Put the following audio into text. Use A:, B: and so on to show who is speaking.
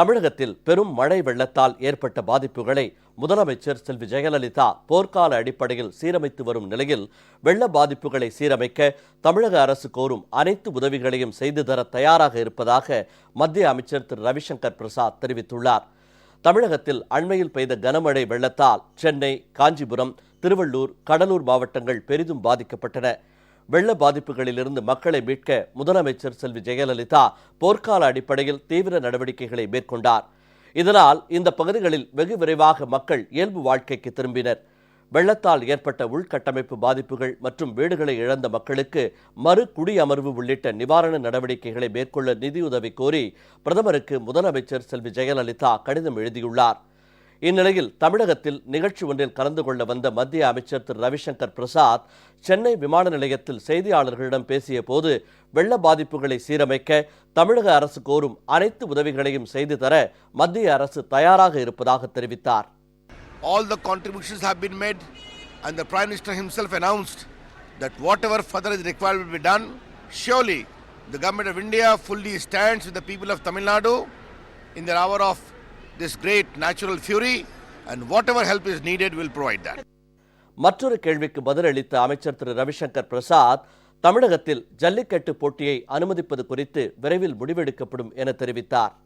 A: தமிழகத்தில் பெரும் மழை வெள்ளத்தால் ஏற்பட்ட பாதிப்புகளை முதலமைச்சர் செல்வி ஜெயலலிதா போர்க்கால அடிப்படையில் சீரமைத்து வரும் நிலையில் வெள்ள பாதிப்புகளை சீரமைக்க தமிழக அரசு கோரும் அனைத்து உதவிகளையும் செய்து தர தயாராக இருப்பதாக மத்திய அமைச்சர் திரு ரவிசங்கர் பிரசாத் தெரிவித்துள்ளார் தமிழகத்தில் அண்மையில் பெய்த கனமழை வெள்ளத்தால் சென்னை காஞ்சிபுரம் திருவள்ளூர் கடலூர் மாவட்டங்கள் பெரிதும் பாதிக்கப்பட்டன வெள்ள பாதிப்புகளிலிருந்து மக்களை மீட்க முதலமைச்சர் செல்வி ஜெயலலிதா போர்க்கால அடிப்படையில் தீவிர நடவடிக்கைகளை மேற்கொண்டார் இதனால் இந்த பகுதிகளில் வெகு விரைவாக மக்கள் இயல்பு வாழ்க்கைக்கு திரும்பினர் வெள்ளத்தால் ஏற்பட்ட உள்கட்டமைப்பு பாதிப்புகள் மற்றும் வீடுகளை இழந்த மக்களுக்கு மறு குடியமர்வு உள்ளிட்ட நிவாரண நடவடிக்கைகளை மேற்கொள்ள நிதியுதவி கோரி பிரதமருக்கு முதலமைச்சர் செல்வி ஜெயலலிதா கடிதம் எழுதியுள்ளார் இந்நிலையில் தமிழகத்தில் நிகழ்ச்சி ஒன்றில் கலந்து கொள்ள வந்த மத்திய அமைச்சர் திரு ரவிசங்கர் பிரசாத் சென்னை விமான நிலையத்தில் செய்தியாளர்களிடம் பேசிய போது வெள்ள பாதிப்புகளை சீரமைக்க தமிழக அரசு கோரும் அனைத்து உதவிகளையும் செய்து தர மத்திய அரசு தயாராக இருப்பதாக தெரிவித்தார்
B: All the contributions have been made and the Prime Minister himself announced that whatever further is required will be done. Surely the Government of India fully stands with the people of Tamil Nadu in their hour of this great natural fury and whatever help is needed will provide that.
A: மற்றொரு கேள்விக்கு பதிலளித்த அமைச்சர் திரு ரவிசங்கர் பிரசாத் தமிழகத்தில் ஜல்லிக்கட்டு போட்டியை அனுமதிப்பது குறித்து விரைவில் முடிவெடுக்கப்படும் என தெரிவித்தார்